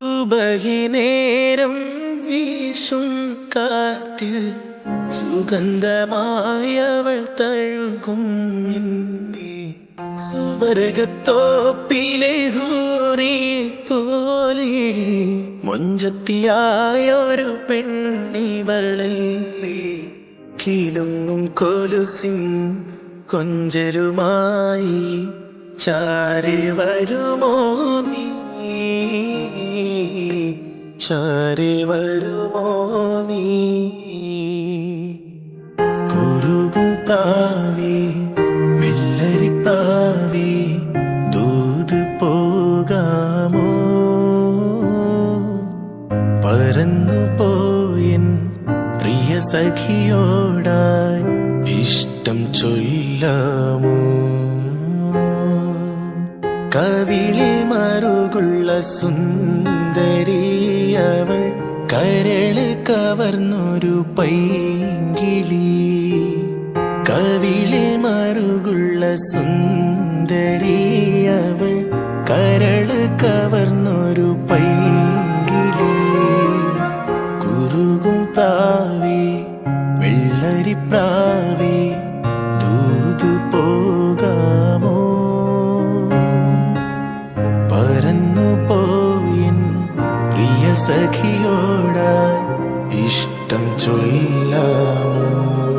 സുബഹിനേരം വീശും കാറ്റിൽ സുഗന്ധമായവൾ തഴുകും എന്നെ സുവർഗത്തോപ്പിലെ ഹൂറി പോലെ മൊഞ്ചത്തിയായൊരു പെണ്ണിവളല്ലേ കിലുങ്ങും കൊലുസിൻ കൊഞ്ചരുമായി ചാരി വരുമോ നീ? ചാരി വരുമോ നീ? കുറുകും പ്രാവേ വെള്ളരി പ്രാവേ ദൂത് പോകാമോ? പറന്നു പോയൻ പ്രിയ സഖിയോടായി ഇഷ്ടം ചൊല്ലാമോ? കവിളി മറുകുള്ള സുന്ദരിയവൾ കരൾ കവർന്നൊരു പൈങ്കിളി. കവിളിൽ മറുകുള്ള സുന്ദരിയവൾ കരൾ കവർന്നൊരു പൈങ്കിളി. കുറുകും പ്രാവേ വെള്ളരി പ്രാവേ സഖിയോടായി ഇഷ്ടം ചൊല്ലാമോ?